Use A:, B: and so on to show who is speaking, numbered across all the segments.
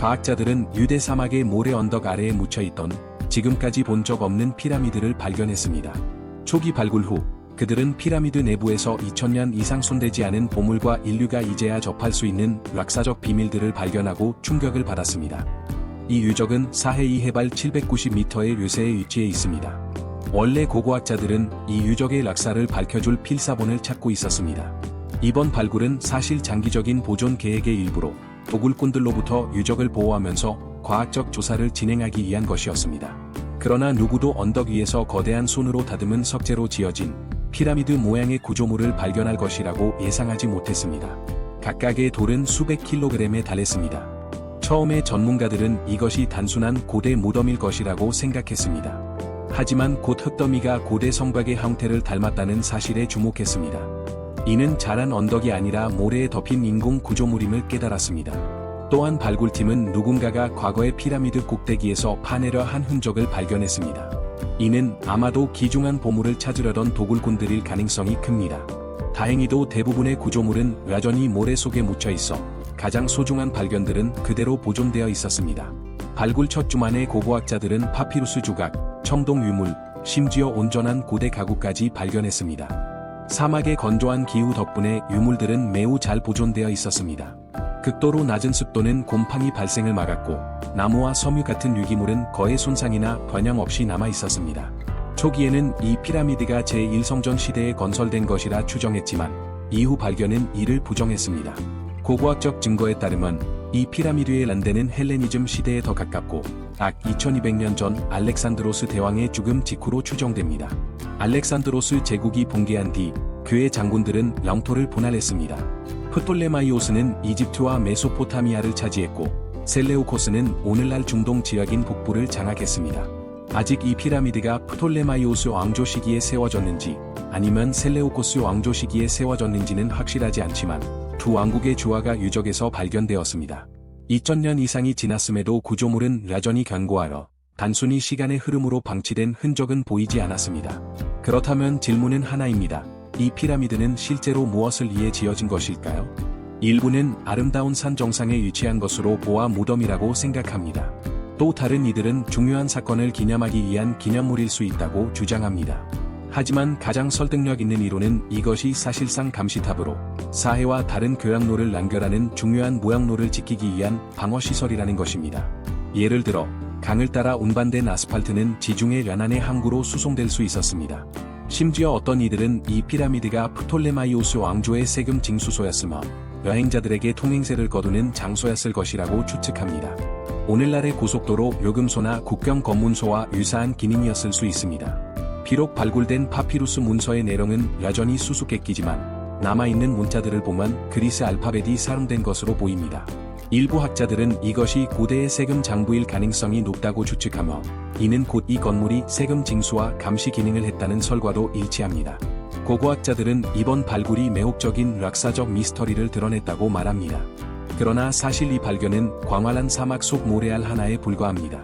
A: 과학자들은 유대 사막의 모래 언덕 아래에 묻혀 있던 지금까지 본 적 없는 피라미드를 발견했습니다. 초기 발굴 후 그들은 피라미드 내부에서 2000년 이상 손대지 않은 보물과 인류가 이제야 접할 수 있는 역사적 비밀들을 발견하고 충격을 받았습니다. 이 유적은 사해이 해발 790m의 요새에 위치해 있습니다. 원래 고고학자들은 이 유적의 역사를 밝혀줄 필사본을 찾고 있었습니다. 이번 발굴은 사실 장기적인 보존 계획의 일부로 도굴꾼들로부터 유적을 보호하면서 과학적 조사를 진행하기 위한 것이었습니다. 그러나 누구도 언덕 위에서 거대한 손으로 다듬은 석재로 지어진 피라미드 모양의 구조물을 발견할 것이라고 예상하지 못했습니다. 각각의 돌은 수백 킬로그램에 달했습니다. 처음에 전문가들은 이것이 단순한 고대 무덤일 것이라고 생각했습니다. 하지만 곧 흙더미가 고대 성곽의 형태를 닮았다는 사실에 주목했습니다. 이는 자란 언덕이 아니라 모래에 덮인 인공 구조물임을 깨달았습니다. 또한 발굴팀은 누군가가 과거의 피라미드 꼭대기에서 파내려 한 흔적을 발견했습니다. 이는 아마도 귀중한 보물을 찾으려던 도굴꾼들일 가능성이 큽니다. 다행히도 대부분의 구조물은 여전히 모래 속에 묻혀 있어 가장 소중한 발견들은 그대로 보존되어 있었습니다. 발굴 첫 주만에 고고학자들은 파피루스 조각, 청동 유물, 심지어 온전한 고대 가구까지 발견했습니다. 사막의 건조한 기후 덕분에 유물들은 매우 잘 보존되어 있었습니다. 극도로 낮은 습도는 곰팡이 발생을 막았고 나무와 섬유 같은 유기물은 거의 손상이나 변형 없이 남아 있었습니다. 초기에는 이 피라미드가 제1성전 시대에 건설된 것이라 추정했지만 이후 발견은 이를 부정했습니다. 고고학적 증거에 따르면 이 피라미드의 란데는 헬레니즘 시대에 더 가깝고 약 2200년 전 알렉산드로스 대왕의 죽음 직후로 추정됩니다. 알렉산드로스 제국이 붕괴한 뒤 그의 장군들은 영토를 분할했습니다. 프톨레마이오스는 이집트와 메소포타미아를 차지했고 셀레우코스는 오늘날 중동 지역인 북부를 장악했습니다. 아직 이 피라미드가 프톨레마이오스 왕조 시기에 세워졌는지 아니면 셀레우코스 왕조 시기에 세워졌는지는 확실하지 않지만 두 왕국의 조화가 유적에서 발견되었습니다. 2000년 이상이 지났음에도 구조물은 여전히 견고하여 단순히 시간의 흐름으로 방치된 흔적은 보이지 않았습니다. 그렇다면 질문은 하나입니다. 이 피라미드는 실제로 무엇을 위해 지어진 것일까요? 일부는 아름다운 산 정상에 위치한 것으로 보아 무덤이라고 생각합니다. 또 다른 이들은 중요한 사건을 기념하기 위한 기념물일 수 있다고 주장합니다. 하지만 가장 설득력 있는 이론은 이것이 사실상 감시탑으로 사해와 다른 교양로를 연결하는 중요한 모양로를 지키기 위한 방어시설이라는 것입니다. 예를 들어 강을 따라 운반된 아스팔트는 지중해 연안의 항구로 수송될 수 있었습니다. 심지어 어떤 이들은 이 피라미드가 프톨레마이오스 왕조의 세금 징수소였으며 여행자들에게 통행세를 거두는 장소였을 것이라고 추측합니다. 오늘날의 고속도로 요금소나 국경 검문소와 유사한 기능이었을 수 있습니다. 비록 발굴된 파피루스 문서의 내용은 여전히 수수께끼지만 남아있는 문자들을 보면 그리스 알파벳이 사용된 것으로 보입니다. 일부 학자들은 이것이 고대의 세금 장부일 가능성이 높다고 추측하며 이는 곧 이 건물이 세금 징수와 감시 기능을 했다는 설과도 일치합니다. 고고학자들은 이번 발굴이 매혹적인 역사적 미스터리를 드러냈다고 말합니다. 그러나 사실 이 발견은 광활한 사막 속 모래알 하나에 불과합니다.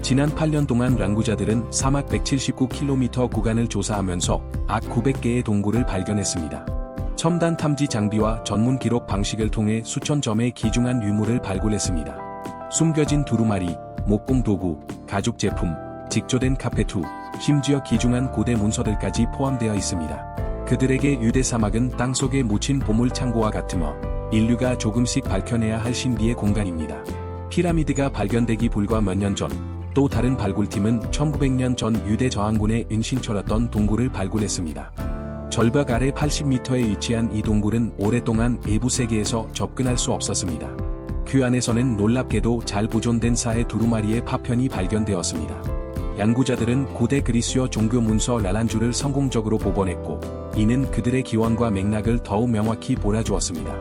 A: 지난 8년 동안 연구자들은 사막 179km 구간을 조사하면서 악 900개의 동굴을 발견했습니다. 첨단 탐지 장비와 전문 기록 방식을 통해 수천 점의 귀중한 유물을 발굴했습니다. 숨겨진 두루마리, 목공 도구, 가죽 제품, 직조된 카페투, 심지어 귀중한 고대 문서들까지 포함되어 있습니다. 그들에게 유대 사막은 땅속에 묻힌 보물 창고와 같으며 인류가 조금씩 밝혀내야 할 신비의 공간입니다. 피라미드가 발견되기 불과 몇 년 전, 또 다른 발굴팀은 1900년 전 유대 저항군의 은신처였던 동굴을 발굴했습니다. 절벽 아래 80m에 위치한 이 동굴은 오랫동안 외부 세계에서 접근할 수 없었습니다. 그 안에서는 놀랍게도 잘 보존된 사의 두루마리의 파편이 발견되었습니다. 연구자들은 고대 그리스어 종교 문서 라란주를 성공적으로 복원했고, 이는 그들의 기원과 맥락을 더욱 명확히 보여주었습니다.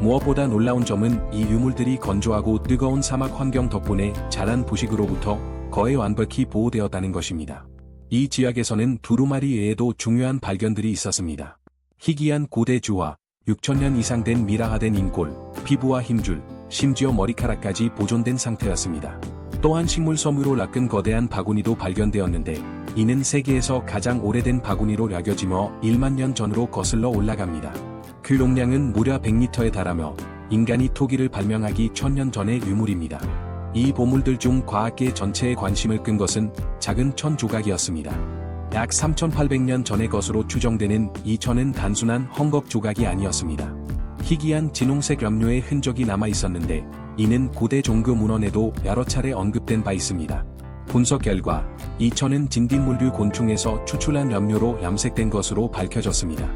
A: 무엇보다 놀라운 점은 이 유물들이 건조하고 뜨거운 사막 환경 덕분에 자란 부식으로부터 거의 완벽히 보호되었다는 것입니다. 이 지역에서는 두루마리 외에도 중요한 발견들이 있었습니다. 희귀한 고대 주화, 6천년 이상 된 미라화된 인골, 피부와 힘줄, 심지어 머리카락까지 보존된 상태였습니다. 또한 식물 섬유로 낚은 거대한 바구니도 발견되었는데 이는 세계에서 가장 오래된 바구니로 여겨지며 1만 년 전으로 거슬러 올라갑니다. 그 용량은 무려 100리터에 달하며 인간이 토기를 발명하기 천년 전의 유물입니다. 이 보물들 중 과학계 전체의 관심을 끈 것은 작은 천 조각이었습니다. 약 3800년 전의 것으로 추정되는 이 천은 단순한 헝겊 조각이 아니었습니다. 희귀한 진홍색 염료의 흔적이 남아 있었는데 이는 고대 종교 문헌에도 여러 차례 언급된 바 있습니다. 분석 결과 이 천은 진딧물류 곤충에서 추출한 염료로 염색된 것으로 밝혀졌습니다.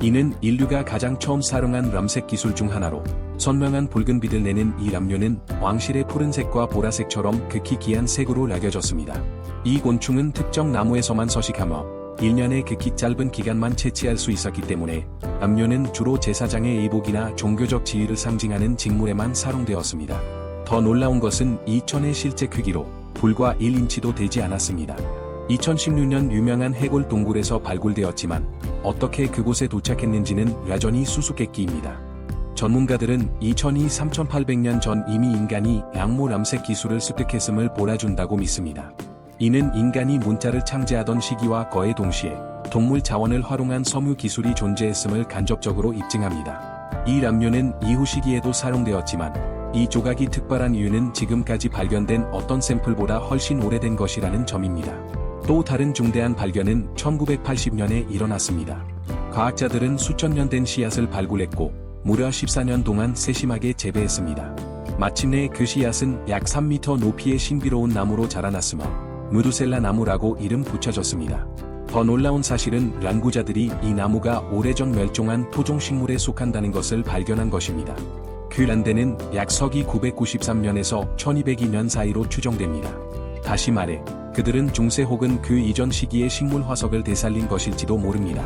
A: 이는 인류가 가장 처음 사용한 염색 기술 중 하나로 선명한 붉은 빛을 내는 이 염료는 왕실의 푸른색과 보라색처럼 극히 귀한 색으로 여겨졌습니다. 이 곤충은 특정 나무에서만 서식하며 1년의 극히 짧은 기간만 채취할 수 있었기 때문에 염료는 주로 제사장의 의복이나 종교적 지위를 상징하는 직물에만 사용되었습니다. 더 놀라운 것은 이 천의 실제 크기로 불과 1인치도 되지 않았습니다. 2016년 유명한 해골 동굴에서 발굴되었지만 어떻게 그곳에 도착했는지는 여전히 수수께끼입니다. 전문가들은 이 천이 3800년 전 이미 인간이 양모 염색 기술을 습득했음을 보라준다고 믿습니다. 이는 인간이 문자를 창제하던 시기와 거의 동시에 동물 자원을 활용한 섬유 기술이 존재했음을 간접적으로 입증합니다. 이 람료는 이후 시기에도 사용되었지만 이 조각이 특별한 이유는 지금까지 발견된 어떤 샘플보다 훨씬 오래된 것이라는 점입니다. 또 다른 중대한 발견은 1980년에 일어났습니다. 과학자들은 수천 년 된 씨앗을 발굴했고 무려 14년 동안 세심하게 재배했습니다. 마침내 그 씨앗은 약 3m 높이의 신비로운 나무로 자라났으며 무두셀라 나무라고 이름 붙여졌습니다. 더 놀라운 사실은 연구자들이 이 나무가 오래전 멸종한 토종식물에 속한다는 것을 발견한 것입니다. 그 란대는 약 서기 993년에서 1202년 사이로 추정됩니다. 다시 말해, 그들은 중세 혹은 그 이전 시기의 식물 화석을 되살린 것일지도 모릅니다.